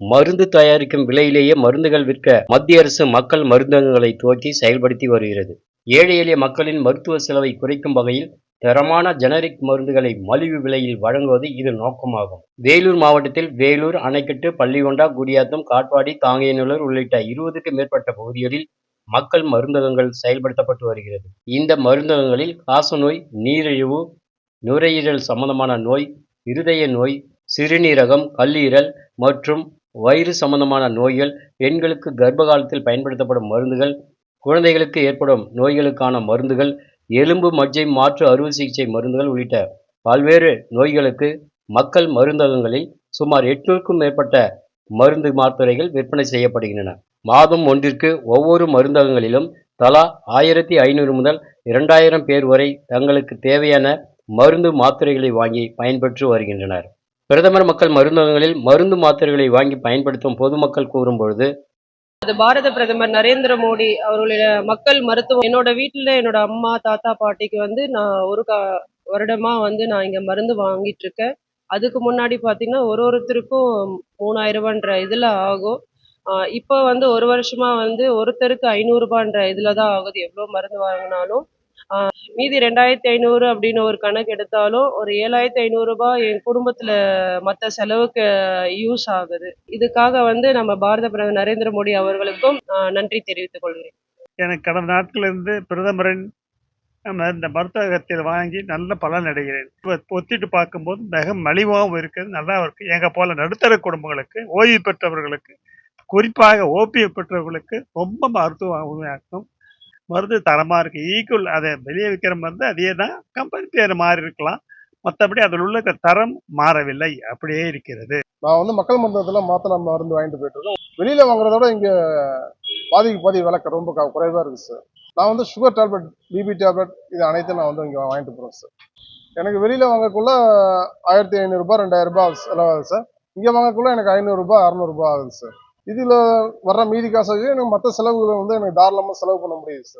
மருந்து தயாரிக்கும் விலையிலேயே மருந்துகள் விற்க மத்திய அரசு மக்கள் மருந்தகங்களை துவக்கி செயல்படுத்தி வருகிறது. ஏழை எளிய மக்களின் மருத்துவ செலவை குறைக்கும் வகையில் தரமான ஜெனரிக் மருந்துகளை மலிவு விலையில் வழங்குவது இது நோக்கமாகும். வேலூர் மாவட்டத்தில் வேலூர் அணைக்கட்டு பள்ளிகொண்டா குடியாத்தம் காட்பாடி தாங்கியநல்லூர் உள்ளிட்ட இருபதுக்கு மேற்பட்ட பகுதிகளில் மக்கள் மருந்தகங்கள் செயல்படுத்தப்பட்டு வருகிறது. இந்த மருந்தகங்களில் காசநோய் நீரிழிவு நுரையீரல் சம்பந்தமான நோய் இருதய நோய் சிறுநீரகம் கல்லீரல் மற்றும் வயிறு சம்பந்தமான நோய்கள் பெண்களுக்கு கர்ப்ப காலத்தில் பயன்படுத்தப்படும் மருந்துகள் குழந்தைகளுக்கு ஏற்படும் நோய்களுக்கான மருந்துகள் எலும்பு மஜ்ஜை மாற்று அறுவை சிகிச்சை மருந்துகள் உள்ளிட்ட பல்வேறு நோய்களுக்கு மக்கள் மருந்தகங்களில் சுமார் எட்நூறுக்கும் மேற்பட்ட மருந்து மாத்திரைகள் விற்பனை செய்யப்படுகின்றன. மாதம் ஒன்றிற்கு ஒவ்வொரு மருந்தகங்களிலும் தலா ஆயிரத்தி ஐநூறு முதல் இரண்டாயிரம் பேர் வரை தங்களுக்கு தேவையான மருந்து மாத்திரைகளை வாங்கி பயன்பெற்று வருகின்றனர். பிரதமர் மக்கள் மருந்தகங்களில் மருந்து மாத்திரைகளை வாங்கி பயன்படுத்தும் பொதுமக்கள் கூறும் பொழுது அது பாரத பிரதமர் நரேந்திர மோடி அவர்களுடைய மக்கள் மருத்துவம் என்னோட வீட்டில் என்னோட அம்மா தாத்தா பாட்டிக்கு வந்து நான் ஒரு கா வருடமா வந்து நான் இங்கே மருந்து வாங்கிட்டு இருக்கேன் அதுக்கு முன்னாடி பார்த்தீங்கன்னா ஒரு ஒருத்தருக்கும் மூணாயிரம் ரூபான்ற இதில் ஆகும். இப்போ வந்து ஒரு வருஷமா வந்து ஒருத்தருக்கு ஐநூறுரூபான்ற இதில் தான் ஆகுது. எவ்வளோ மருந்து வாங்கினாலும் மீதி ரெண்டாயிரத்தி ஐநூறு அப்படின்னு ஒரு கணக்கு எடுத்தாலும் ஒரு ஏழாயிரத்தி ஐநூறுரூபா என் குடும்பத்தில் மற்ற செலவுக்கு யூஸ் ஆகுது. இதுக்காக வந்து நம்ம பாரத பிரதமர் நரேந்திர மோடி அவர்களுக்கும் ஆஹ் நன்றி தெரிவித்துக் கொள்கிறேன். எனக்கு கடந்த நாட்களிலிருந்து பிரதமரின் நம்ம இந்த மருத்துவகத்தில் வாங்கி நல்ல பலன் அடைகிறேன். ஒத்திட்டு பார்க்கும்போது மிக மலிவாகவும் இருக்குது. நல்லா இருக்கு. எங்க போல நடுத்தர குடும்பங்களுக்கு ஓய்வு பெற்றவர்களுக்கு குறிப்பாக ஓபிஎஃப் பெற்றவர்களுக்கு ரொம்ப மருத்துவமாகும் மருந்து தரமாக இருக்கு. ஈக்குவல் அதை வெளியே விற்கிற மருந்து அதே தான் கம்பெனி பேர் மாறி இருக்கலாம். மற்றபடி அதில் உள்ள தரம் மாறவில்லை. அப்படியே இருக்கிறது. நான் வந்து மக்கள் மருந்தகத்தில் மாத்திரம் மருந்து வாங்கிட்டு போயிட்டு இருக்கோம். வெளியில் வாங்குறத விட பாதிக்கு பாதி விலை ரொம்ப குறைவாக இருக்குது சார் நான் வந்து சுகர் டேப்லெட் பிபி டேப்லெட் இது அனைத்தும் நான் வந்து இங்கே வாங்கிட்டு போகிறேன் சார் எனக்கு வெளியில் வாங்கக்குள்ள ஆயிரத்தி ஐநூறுரூபா ரெண்டாயிரரூபா செலவாகுது சார் இங்கே வாங்கக்குள்ள எனக்கு ஐநூறுரூபா அறநூறுபா ஆகுது சார் இதில் வர்ற மீதி காசு எனக்கு மற்ற செலவுகளை வந்து எனக்கு தாராளமாக செலவு பண்ண முடியுது சார்